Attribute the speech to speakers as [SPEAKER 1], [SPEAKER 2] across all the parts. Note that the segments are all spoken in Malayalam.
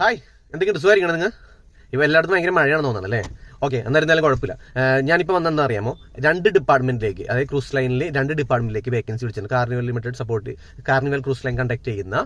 [SPEAKER 1] ഹായ് എന്തൊക്കെയുണ്ട്? സുഖമായിരിക്കണം നിങ്ങൾ? ഇപ്പോൾ എല്ലായിടത്തും ഭയങ്കര മഴയാണെന്ന് തോന്നുന്നത് അല്ലേ? ഓക്കെ എന്നിരുന്നാലും കുഴപ്പമില്ല. ഞാനിപ്പോൾ വന്നെന്താ അറിയാമോ? രണ്ട് ഡിപ്പാർട്ട്മെന്റിലേക്ക് അതായത് ക്രൂസ് ലൈനിൽ രണ്ട് ഡിപ്പാർട്ട്മെന്റിലേക്ക് വേക്കൻസി വിളിച്ചിട്ടുണ്ട് carnival limited support carnival cruise line conduct ചെയ്യുന്ന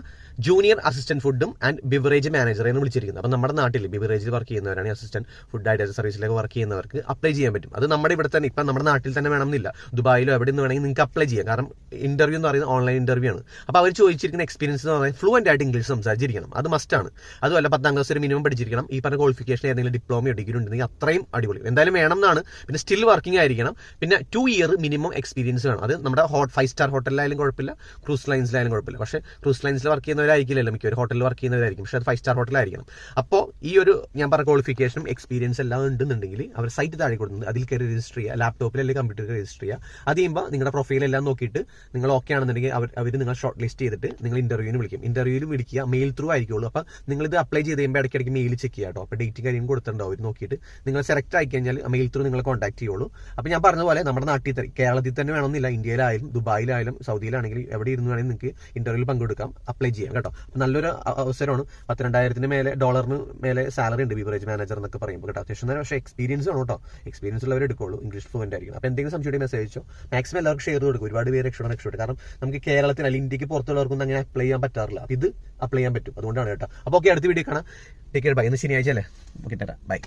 [SPEAKER 1] ജൂനിയർ അസിസ്റ്റന്റ് ഫുഡും ആൻഡ് ബിവറേജ് മാനേജറേന്ന് വിളിച്ചിരിക്കുന്നത് അപ്പോൾ നമ്മുടെ നാട്ടിൽ ബിവറേജിൽ വർക്ക് ചെയ്യുന്നവരാണ് അസിസ്റ്റന്റ് ഫുഡ് ആയിട്ട് സർവീസിലേക്ക് വർക്ക് ചെയ്യുന്നവർക്ക് അപ്ലൈ ചെയ്യാൻ പറ്റും. അത് നമ്മുടെ ഇവിടെ തന്നെ ഇപ്പം നമ്മുടെ നാട്ടിൽ തന്നെ വേണമെന്നില്ല. ദുബായിലോ എവിടെ നിന്ന് വേണമെങ്കിൽ നിങ്ങൾക്ക് അപ്ലൈ ചെയ്യാം. കാരണം ഇന്റർവ്യൂ എന്ന് പറയുന്നത് ഓൺലൈൻ ഇന്റർവ്യൂ ആണ്. അപ്പോൾ അവർ ചോദിച്ചിരിക്കുന്ന എക്സ്പീരിയൻസ് എന്ന് പറയുന്നത് ഫ്ലുവന്റ് ആയിട്ട് ഇംഗ്ലീഷ് സംസാരിച്ചിരിക്കണം. അത് മസ്റ്റാണ് അതുമല്ല പത്താം ക്ലാസ് ഒരു മിനിമം പഠിച്ചിരിക്കണം. ഈ പറഞ്ഞ ക്വാളിഫിക്കേഷൻ ഏതെങ്കിലും ഡിപ്ലോമയോ ഡിഗ്രി ഉണ്ടെങ്കിൽ അത്രയും അടിപൊളി. എന്തായാലും വേണം എന്നാണ് പിന്നെ സ്റ്റിൽ വർക്കിംഗ് ആയിരിക്കണം. പിന്നെ ടു ഇയർ മിനിമം എക്സ്പീരിയൻസ് വേണം. അത് നമ്മുടെ ഹോട്ട് ഫൈവ് സ്റ്റാർ ഹോട്ടലിലായാലും കുഴപ്പമില്ല. ക്രൂസ് ലൈൻസിലായാലും കുഴപ്പമില്ല. പക്ഷേ ക്രൂസ് ലൈൻസിൽ വർക്ക് ചെയ്യുന്നവരായിരിക്കില്ലല്ലോ മിക്കവരും. ഹോട്ടലിൽ വർക്ക് ചെയ്യുന്നവരായിരിക്കും. പക്ഷേ അത് ഫൈവ് സ്റ്റാർ ഹോട്ടലായിരിക്കണം അപ്പോൾ ഈ ഒരു ഞാൻ പറഞ്ഞ ക്വാളിഫിക്കേഷനും എക്സ്പീരിയൻസ് എല്ലാം ഉണ്ടെന്നുണ്ടെങ്കിൽ അവർ സൈറ്റ് താഴെ കൊടുക്കുന്നത് അതിൽ കയറി രജിസ്റ്റർ ചെയ്യുക. ലാപ്ടോപ്പിൽ അല്ലെങ്കിൽ കമ്പ്യൂട്ടറിൽ രജിസ്റ്റർ ചെയ്യുക. അത് ചെയ്യുമ്പോൾ നിങ്ങളുടെ പ്രൊഫൈൽ എല്ലാം നോക്കിയിട്ട് നിങ്ങൾ ഓക്കെ ആണെന്നുണ്ടെങ്കിൽ അവർ അവർ നിങ്ങൾ ഷോർട്ട് ലിസ്റ്റ് ചെയ്തിട്ട് നിങ്ങൾ ഇന്റർവ്യൂവിന് വിളിക്കും. ഇന്റർവ്യൂവിൽ വിളിക്കുക. മെയിൽ ത്രൂ ആയിരിക്കുള്ളൂ. അപ്പോൾ നിങ്ങൾ ഇത് അപ്ലൈ ചെയ്ത് കഴിയുമ്പോൾ ഇടയ്ക്കിടയ്ക്ക് മെയിൽ ചെക്ക് ചെയ്യാട്ടോ കേട്ടോ. അപ്പോൾ ഡേറ്റും കാര്യം കൊടുത്തിട്ടുണ്ടാവും. നോക്കിയിട്ട് നിങ്ങൾ സെലക്ട് ആയി കഴിഞ്ഞാൽ മെയിൽ ത്രൂ നിങ്ങളെ കോൺടാക്ട് ചെയ്യുള്ളൂ. അപ്പോൾ ഞാൻ പറഞ്ഞ പോലെ നമ്മുടെ നാട്ടിൽ തന്നെ കേരളത്തിൽ തന്നെ വേണമെന്നില്ല. ഇന്ത്യയിലായാലും ദുബായിലായാലും സൗദിയിലാണെങ്കിലും എവിടെ ഇരുന്ന് വേണമെങ്കിൽ നിങ്ങൾക്ക് ഇന്റർവ്യൂവിൽ പങ്കെടുക്കാം. അപ്ലൈ ചെയ്യാം കേട്ടോ. അപ്പോൾ നല്ലൊരു അവസരമാണ്. പത്തിരണ്ടായിരത്തിന് മേലെ ഡോളറിന് മേലെ സാലറി ഉണ്ട് ബിവറേജ് മാനേജർ എന്നൊക്കെ പറയുമ്പോൾ കേട്ടോ. അത്യാവശ്യം നല്ല പക്ഷേ എക്സ്പീരിയൻസ് ആണ് കേട്ടോ. എക്സ്പീരിയൻസ് ഉള്ളവർ എടുക്കുള്ളൂ. ഇംഗ്ലീഷ് ഫ്ലുവന്റ് ആയിരിക്കും അപ്പോൾ എന്തെങ്കിലും സംശയം മെസ്സേജ് അയച്ചോ. മാക്സിമം എല്ലാവർക്കും ഷെയർ കൊടുക്കും. ഒരുപാട് പേര് രക്ഷപ്പെടാൻ രക്ഷപ്പെട്ടു. കാരണം നമുക്ക് കേരളത്തിൽ അല്ലെങ്കിൽ ഇന്ത്യയ്ക്ക് പുറത്തുള്ളവർക്കൊന്നും അങ്ങനെ അപ്ലൈ ചെയ്യാൻ പറ്റാറില്ല. ഇത് അപ്ലൈ ചെയ്യാൻ പറ്റും. അതുകൊണ്ടാണ് കേട്ടോ. അപ്പോൾ ഓക്കെ അടുത്ത വീഡിയോ കാണാം. ടേക്ക് കെയർ ബൈ ഇന്ന് ശനിയാഴ്ച അല്ലേ? ഓക്കെ ടാറ്റാ. ബൈ